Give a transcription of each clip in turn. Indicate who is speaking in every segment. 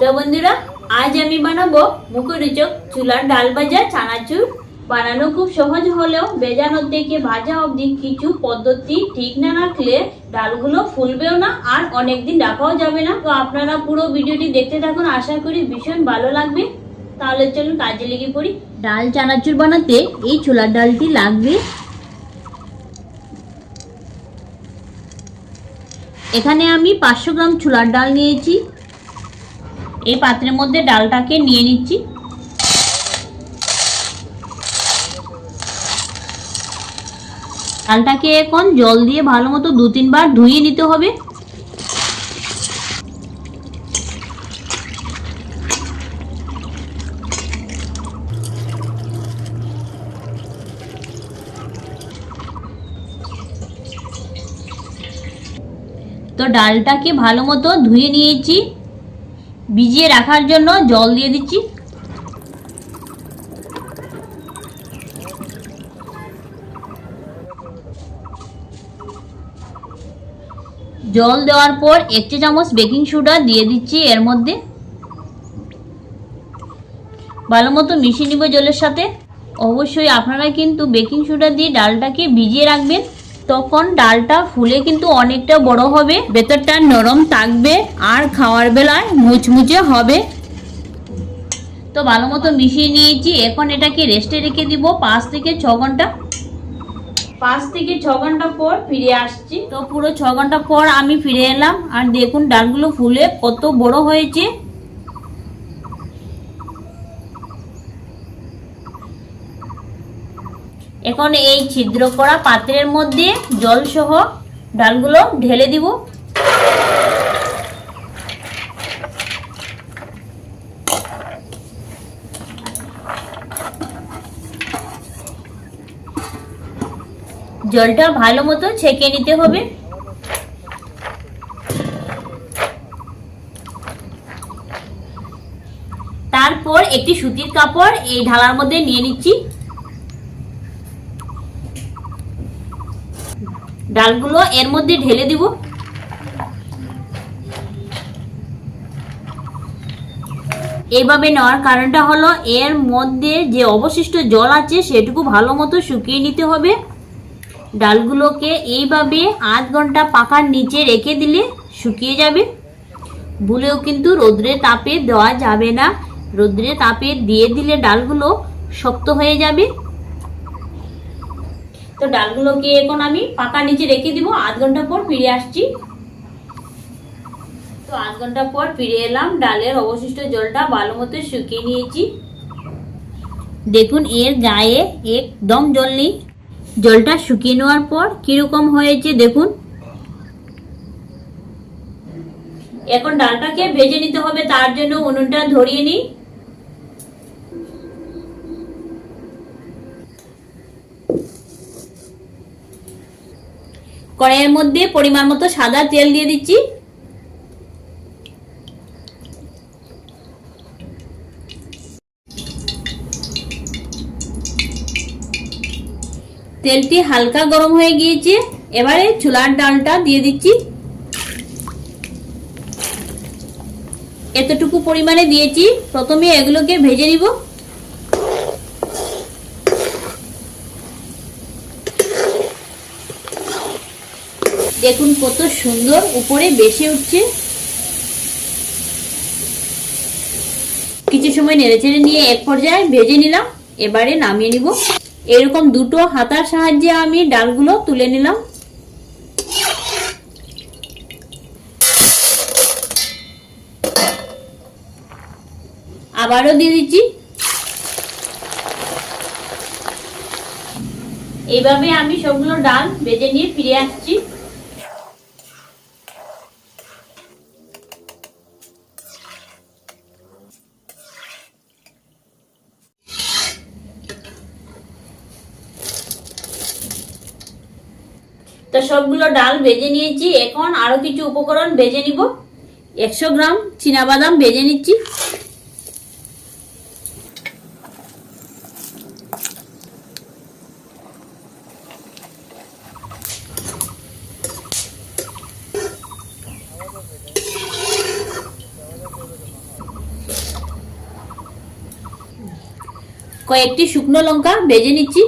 Speaker 1: তো বন্ধুরা, আজ আমি বানাবো মুখরোচক চুলার ডাল ভাজা, চানাচুর। বানানো খুব সহজ হলেও বেজানো থেকে ভাজা অবধি কিছু পদ্ধতি ঠিক না রাখলে ডালগুলো ফুলবেও না আর অনেকদিন রাখাও যাবে না। তো আপনারা পুরো ভিডিওটি দেখতে থাকুন, আশা করি ভীষণ ভালো লাগবে। তাহলে চলুন কাজে লেগে পড়ি। ডাল, চানাচুর বানাতে এই ছোলার ডালটি লাগবে। এখানে আমি পাঁচশো গ্রাম ছোলার ডাল নিয়েছি। এই পাত্রের মধ্যে ডালটাকে নিয়ে নিচ্ছি। ডালটাকে এখন জল দিয়ে ভালো মতো দু তিনবার ধুয়ে নিতে হবে। তো ডালটাকে ভালো মতো ধুয়ে নিয়েছি। ভিজিয়ে রাখার জন্য জল দিয়ে দিচ্ছি। জল দেওয়ার পর এক চা চামচ বেকিং সোডা দিয়ে দিচ্ছি এর মধ্যে। ভালো মতো মিশিয়ে নিব জলের সাথে। অবশ্যই আপনারা কিন্তু বেকিং সোডা দিয়ে ডালটাকে ভিজিয়ে রাখবেন। তখন ডালটা ফুলে কিন্তু অনেকটা বড় হবে। ভেতরটা নরম থাকবে আর খাওয়ার বেলায় মুচমুচে হবে। তো ভালো মতো মিশিয়ে নিয়েছি। এখন এটাকে রেস্টে রেখে দিব পাঁচ থেকে ছ ঘণ্টা। পাঁচ থেকে ছ ঘণ্টা পর ফিরে আসছি। তো পুরো ছ ঘণ্টা পর আমি ফিরে এলাম। আর দেখুন, ডালগুলো ফুলে কত বড় হয়েছে। এখন এই ছিদ্র করা পাত্রের মধ্যে জল সহ ডালগুলো ঢেলে দিব। জলটা ভালো মতো ছেঁকে নিতে হবে। তারপর একটি সুতির কাপড় এই ঢালার মধ্যে নিয়ে নিচ্ছি। ডালগুলো এর মধ্যে ঢেলে দিব। এইভাবে নেওয়ার কারণটা হলো এর মধ্যে যে অবশিষ্ট জল আছে সেটুকু ভালো মতো শুকিয়ে নিতে হবে। ডালগুলোকে এইভাবে আধ ঘণ্টা পাখার নিচে রেখে দিলে শুকিয়ে যাবে। ভুলেও কিন্তু রোদ্রে তাপে দেওয়া যাবে না। রোদ্রে তাপে দিয়ে দিলে ডালগুলো শক্ত হয়ে যাবে। তো ডালগুলোকে এখন আমি পাকা নিচে রেখে দিব। আধ ঘণ্টা পর ফিরে আসছি। তো আধ ঘণ্টা পর ফিরে এলাম, ডালের অবশিষ্ট জলটা ভালো মতো শুকিয়ে নিয়েছি। দেখুন, এর গায়ে একদম জল নেই। জলটা শুকিয়ে নেওয়ার পর কীরকম হয়েছে দেখুন। এখন ডালটাকে ভেজে নিতে হবে, তার জন্য উনুনটা ধরিয়ে নিই। কড়াইয়ের মধ্যে পরিমাণ মতো সাদা তেল দিয়ে দিচ্ছি। তেলটি হালকা গরম হয়ে গিয়েছে। এবারে চুলার ডালটা দিয়ে দিচ্ছি। এতটুকু পরিমাণে দিয়েছি। প্রথমে এগুলোকে ভেজে নিব। দেখুন কত সুন্দর উপরে বেশি উঠছে। কিছু সময় নেড়েচেড়ে নিয়ে এক পর্যায়ে ভেজে নিলাম, এবারে নামিয়ে নিব। এরকম দুটো হাতার সাহায্যে আমি ডালগুলো তুলে নিলাম। আবারও দিয়ে দিচ্ছি। এইভাবে আমি সবগুলো ডাল বেজে নিয়ে ফিরে আসছি। তো সবগুলো ডাল ভেজে নিয়েছি। এখন আরও কিছু উপকরণ ভেজে নিব। একশো গ্রাম বাদাম ভেজে নিচ্ছি। কয়েকটি শুকনো লঙ্কা ভেজে নিচ্ছি।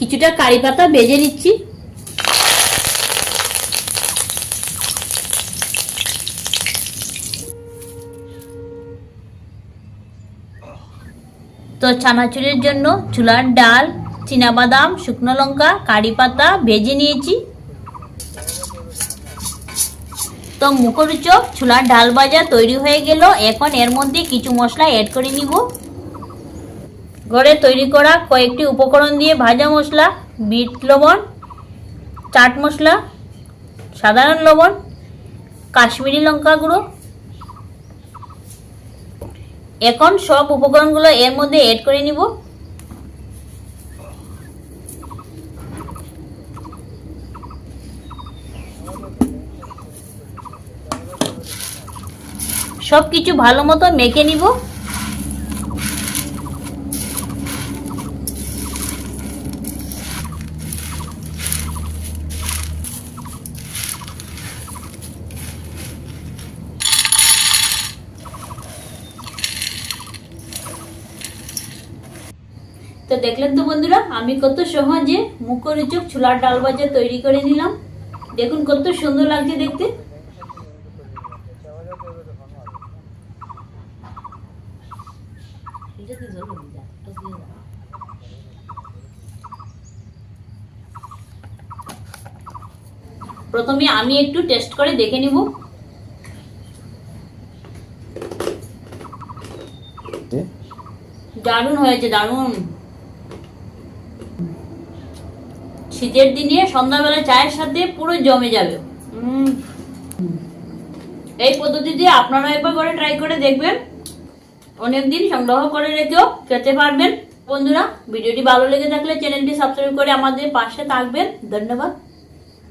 Speaker 1: কিছুটা কারি পাতা ভেজে নিচ্ছি। তো ছানাচুরের জন্য চুলার ডাল বাদাম শুকনো লঙ্কা, কারি পাতা ভেজে নিয়েছি। তো মুখরুচক ছোলার ডাল ভাজা তৈরি হয়ে গেল। এখন এর মধ্যে কিছু মশলা অ্যাড করে নিব। ঘরে তৈরি করা কয়েকটি উপকরণ দিয়ে ভাজা মশলা, বিট লবণ, চাট মশলা, সাধারণ লবণ, কাশ্মীরি লঙ্কা গুঁড়ো। এখন সব উপকরণগুলো এর মধ্যে অ্যাড করে নিব। সব কিছু ভালো মতো মেখে নিব। তো দেখলেন তো বন্ধুরা আমি কত সহজে মুখরোচক ছোলার ডাল ভাজা তৈরি করে নিলাম। দেখুন কত সুন্দর লাগছে দেখতে। প্রথমে আমি একটু টেস্ট করে দেখে নিব। দারুণ হয়েছে দারুণ। শীতের দিনে সন্ধ্যাবেলা চায়ের সাথে পুরো জমে যাবে। এই পদ্ধতি দিয়ে আপনারা একবার করে ট্রাই করে দেখবেন। অনেকদিন সংগ্রহ করে রেখেও খেতে পারবেন। বন্ধুরা ভিডিওটি ভালো লেগে থাকলে চ্যানেলটি সাবস্ক্রাইব করে আমাদের পাশে থাকবেন। ধন্যবাদ।